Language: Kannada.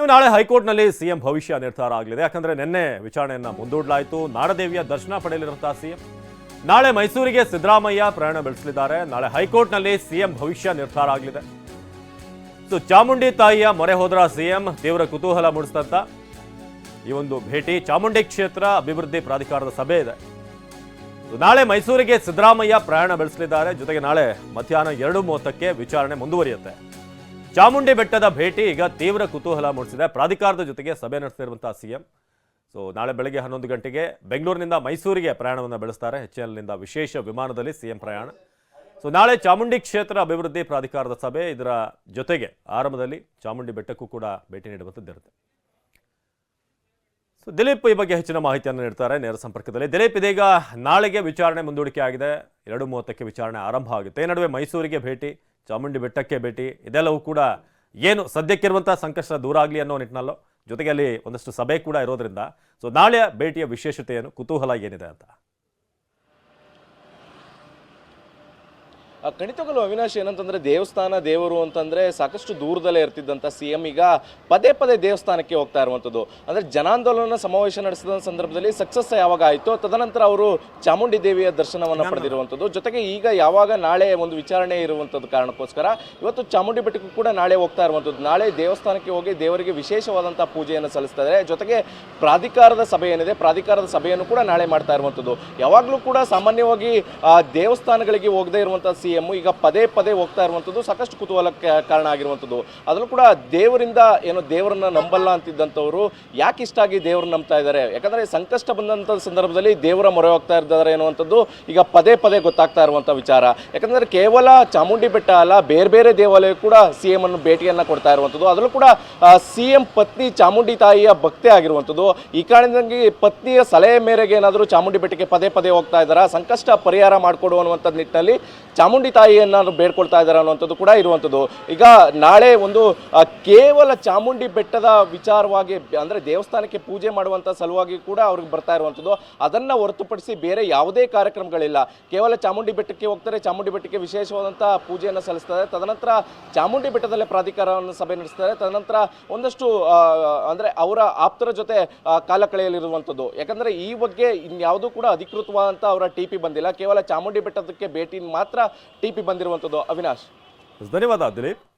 ಇನ್ನು ನಾಳೆ ಹೈಕೋರ್ಟ್ನಲ್ಲಿ ಸಿಎಂ ಭವಿಷ್ಯ ನಿರ್ಧಾರ ಆಗಲಿದೆ. ಯಾಕಂದ್ರೆ ನಿನ್ನೆ ವಿಚಾರಣೆಯನ್ನು ಮುಂದೂಡಲಾಯಿತು. ನಾಡದೇವಿಯ ದರ್ಶನ ಪಡೆಯಲಿರುವಂತಹ ಸಿಎಂ. ನಾಳೆ ಮೈಸೂರಿಗೆ ಸಿದ್ದರಾಮಯ್ಯ ಪ್ರಯಾಣ ಬೆಳೆಸಲಿದ್ದಾರೆ. ನಾಳೆ ಹೈಕೋರ್ಟ್ನಲ್ಲಿ ಸಿಎಂ ಭವಿಷ್ಯ ನಿರ್ಧಾರ ಆಗಲಿದೆ. ಸೊ, ಚಾಮುಂಡಿ ತಾಯಿಯ ಮೊರೆ ಹೋದ್ರ ಸಿಎಂ, ತೀವ್ರ ಕುತೂಹಲ ಮೂಡಿಸಿದಂತ ಈ ಒಂದು ಭೇಟಿ ಚಾಮುಂಡಿ ಕ್ಷೇತ್ರ ಅಭಿವೃದ್ಧಿ ಪ್ರಾಧಿಕಾರದ ಸಭೆ ಇದೆ. ನಾಳೆ ಮೈಸೂರಿಗೆ ಸಿದ್ದರಾಮಯ್ಯ ಪ್ರಯಾಣ ಬೆಳೆಸಲಿದ್ದಾರೆ. ಜೊತೆಗೆ ನಾಳೆ ಮಧ್ಯಾಹ್ನ ಎರಡು ಮೂವತ್ತಕ್ಕೆ ವಿಚಾರಣೆ ಮುಂದುವರಿಯುತ್ತೆ. ಚಾಮುಂಡಿ ಬೆಟ್ಟದ ಭೇಟಿ ಈಗ ತೀವ್ರ ಕುತೂಹಲ ಮೂಡಿಸಿದೆ. ಪ್ರಾಧಿಕಾರದ ಜೊತೆಗೆ ಸಭೆ ನಡೆಸ್ತಿರುವಂತಹ ಸಿಎಂ. ಸೊ ನಾಳೆ ಬೆಳಗ್ಗೆ ಹನ್ನೊಂದು ಗಂಟೆಗೆ ಬೆಂಗಳೂರಿನಿಂದ ಮೈಸೂರಿಗೆ ಪ್ರಯಾಣವನ್ನು ಬೆಳೆಸ್ತಾರೆ. ಎಚ್ನಿಂದ ವಿಶೇಷ ವಿಮಾನದಲ್ಲಿ ಸಿಎಂ ಪ್ರಯಾಣ. ಸೊ ನಾಳೆ ಚಾಮುಂಡಿ ಕ್ಷೇತ್ರ ಅಭಿವೃದ್ಧಿ ಪ್ರಾಧಿಕಾರದ ಸಭೆ ಇದರ ಜೊತೆಗೆ ಆರಂಭದಲ್ಲಿ ಚಾಮುಂಡಿ ಬೆಟ್ಟಕ್ಕೂ ಕೂಡ ಭೇಟಿ ನೀಡುವಂಥದ್ದಿರುತ್ತೆ ಸೊ ದಿಲೀಪ್ ಈ ಬಗ್ಗೆ ಹೆಚ್ಚಿನ ಮಾಹಿತಿಯನ್ನು ನೀಡ್ತಾರೆ ನೇರ ಸಂಪರ್ಕದಲ್ಲಿ. ದಿಲೀಪ್, ಇದೀಗ ನಾಳೆಗೆ ವಿಚಾರಣೆ ಮುಂದೂಡಿಕೆ ಆಗಿದೆ. ಎರಡು ಮೂವತ್ತಕ್ಕೆ ವಿಚಾರಣೆ ಆರಂಭ ಆಗುತ್ತೆ. ಈ ನಡುವೆ ಮೈಸೂರಿಗೆ ಭೇಟಿ, ಚಾಮುಂಡಿ ಬೆಟ್ಟಕ್ಕೆ ಭೇಟಿ, ಇದೆಲ್ಲವೂ ಕೂಡ ಏನು ಸದ್ಯಕ್ಕಿರುವಂತಹ ಸಂಕಷ್ಟ ದೂರ ಆಗಲಿ ಅನ್ನೋ ನಿಟ್ಟಿನಲ್ಲೋ ಜೊತೆಗೆ ಅಲ್ಲಿ ಒಂದಷ್ಟು ಸಭೆ ಕೂಡ ಇರೋದ್ರಿಂದ. ಸೊ ನಾಳೆಯ ಭೇಟಿಯ ವಿಶೇಷತೆ ಏನು ಕುತೂಹಲ ಏನಿದೆ ಅಂತ. ಖಂಡಿತವಾಗಲೂ ಅವಿನಾಶ್ ಏನಂತಂದ್ರೆ ದೇವಸ್ಥಾನ ದೇವರು ಅಂತಂದ್ರೆ ಸಾಕಷ್ಟು ದೂರದಲ್ಲೇ ಇರ್ತಿದ್ದಂಥ ಸಿ ಎಂ ಈಗ ಪದೇ ಪದೇ ದೇವಸ್ಥಾನಕ್ಕೆ ಹೋಗ್ತಾ ಇರುವಂಥದ್ದು ಅಂದ್ರೆ ಜನಾಂದೋಲನ ಸಮಾವೇಶ ನಡೆಸಿದ ಸಂದರ್ಭದಲ್ಲಿ ಸಕ್ಸಸ್ ಯಾವಾಗ ಆಯಿತು ತದನಂತರ ಅವರು ಚಾಮುಂಡಿ ದೇವಿಯ ದರ್ಶನವನ್ನು ಪಡೆದಿರುವಂಥದ್ದು ಜೊತೆಗೆ ಈಗ ಯಾವಾಗ ನಾಳೆ ಒಂದು ವಿಚಾರಣೆ ಇರುವಂಥದ್ದು ಕಾರಣಕ್ಕೋಸ್ಕರ ಇವತ್ತು ಚಾಮುಂಡಿ ಬೆಟ್ಟಕ್ಕೂ ಕೂಡ ನಾಳೆ ಹೋಗ್ತಾ ಇರುವಂಥದ್ದು ನಾಳೆ ದೇವಸ್ಥಾನಕ್ಕೆ ಹೋಗಿ ದೇವರಿಗೆ ವಿಶೇಷವಾದಂಥ ಪೂಜೆಯನ್ನು ಸಲ್ಲಿಸ್ತಾ ಇದ್ದಾರೆ ಜೊತೆಗೆ ಪ್ರಾಧಿಕಾರದ ಸಭೆ ಏನಿದೆ ಪ್ರಾಧಿಕಾರದ ಸಭೆಯನ್ನು ಕೂಡ ನಾಳೆ ಮಾಡ್ತಾ ಇರುವಂಥದ್ದು ಯಾವಾಗಲೂ ಕೂಡ ಸಾಮಾನ್ಯವಾಗಿ ದೇವಸ್ಥಾನಗಳಿಗೆ ಹೋಗದೇ ಇರುವಂಥ ಸಿ ಎಂ ಈಗ ಪದೇ ಪದೇ ಹೋಗ್ತಾ ಇರುವಂಥದ್ದು ಸಾಕಷ್ಟು ಕುತೂಹಲಕ್ಕೆ ಕಾರಣ ಆಗಿರುವಂಥದ್ದು. ಅದರಲ್ಲೂ ಕೂಡ ದೇವರಿಂದ ಏನೋ ದೇವರನ್ನ ನಂಬಲ್ಲ ಅಂತಿದ್ದಂಥವ್ರು ಯಾಕೆ ಇಷ್ಟ ಆಗಿ ದೇವರನ್ನ ನಂಬ್ತಾ ಇದ್ದಾರೆ? ಯಾಕಂದ್ರೆ ಸಂಕಷ್ಟ ಬಂದಂಥ ಸಂದರ್ಭದಲ್ಲಿ ದೇವರ ಮೊರೆ ಹೋಗ್ತಾ ಇದ್ದಾರೆ ಅನ್ನುವಂಥದ್ದು ಈಗ ಪದೇ ಪದೇ ಗೊತ್ತಾಗ್ತಾ ಇರುವಂಥ ವಿಚಾರ. ಯಾಕಂದರೆ ಕೇವಲ ಚಾಮುಂಡಿ ಬೆಟ್ಟ ಅಲ್ಲ, ಬೇರೆ ಬೇರೆ ದೇವಾಲಯ ಕೂಡ ಸಿ ಎಂ ಅನ್ನು ಭೇಟಿಯನ್ನ ಕೊಡ್ತಾ ಇರುವಂಥದ್ದು. ಅದರಲ್ಲೂ ಕೂಡ ಸಿ ಎಂ ಪತ್ನಿ ಚಾಮುಂಡಿ ತಾಯಿಯ ಭಕ್ತೆ ಆಗಿರುವಂಥದ್ದು. ಈ ಕಾರಣದಿಂದಾಗಿ ಪತ್ನಿಯ ಸಲಹೆ ಮೇರೆಗೆ ಏನಾದರೂ ಚಾಮುಂಡಿ ಬೆಟ್ಟಕ್ಕೆ ಪದೇ ಪದೇ ಹೋಗ್ತಾ ಇದ್ದಾರಾ? ಸಂಕಷ್ಟ ಪರಿಹಾರ ಮಾಡಿಕೊಡು ಅನ್ನುವಂಥ ನಿಟ್ಟಿನಲ್ಲಿ ಚಾಮುಂಡಿ ತಾಯಿಯನ್ನ ಬೇಡ್ಕೊಳ್ತಾ ಇದ್ದಾರೆ ಅನ್ನುವಂಥದ್ದು ಕೂಡ ಇರುವಂಥದ್ದು. ಈಗ ನಾಳೆ ಒಂದು ಕೇವಲ ಚಾಮುಂಡಿ ಬೆಟ್ಟದ ವಿಚಾರವಾಗಿ ಅಂದ್ರೆ ದೇವಸ್ಥಾನಕ್ಕೆ ಪೂಜೆ ಮಾಡುವಂಥ ಸಲುವಾಗಿ ಕೂಡ ಅವ್ರಿಗೆ ಬರ್ತಾ ಇರುವಂಥದ್ದು. ಅದನ್ನ ಹೊರತುಪಡಿಸಿ ಬೇರೆ ಯಾವುದೇ ಕಾರ್ಯಕ್ರಮಗಳಿಲ್ಲ. ಕೇವಲ ಚಾಮುಂಡಿ ಬೆಟ್ಟಕ್ಕೆ ಹೋಗ್ತಾರೆ, ಚಾಮುಂಡಿ ಬೆಟ್ಟಕ್ಕೆ ವಿಶೇಷವಾದಂಥ ಪೂಜೆಯನ್ನು ಸಲ್ಲಿಸ್ತಾರೆ. ತದನಂತರ ಚಾಮುಂಡಿ ಬೆಟ್ಟದಲ್ಲೇ ಪ್ರಾಧಿಕಾರವನ್ನು ಸಭೆ ನಡೆಸ್ತಾರೆ. ತದನಂತರ ಒಂದಷ್ಟು ಅಂದರೆ ಅವರ ಆಪ್ತರ ಜೊತೆ ಕಾಲ ಕಳೆಯಲಿರುವಂಥದ್ದು ಯಾಕಂದ್ರೆ ಈ ಬಗ್ಗೆ ಇನ್ಯಾವುದೂ ಕೂಡ ಅಧಿಕೃತವಾದಂಥ ಅವರ ಟಿ ಪಿ ಬಂದಿಲ್ಲ. ಕೇವಲ ಚಾಮುಂಡಿ ಬೆಟ್ಟದಕ್ಕೆ ಭೇಟಿ ಮಾತ್ರ ಟಿ ಪಿ ಬಂದಿರುವಂಥದ್ದು ಅವಿನಾಶ್. ಧನ್ಯವಾದ ದಿಲೀಪ್.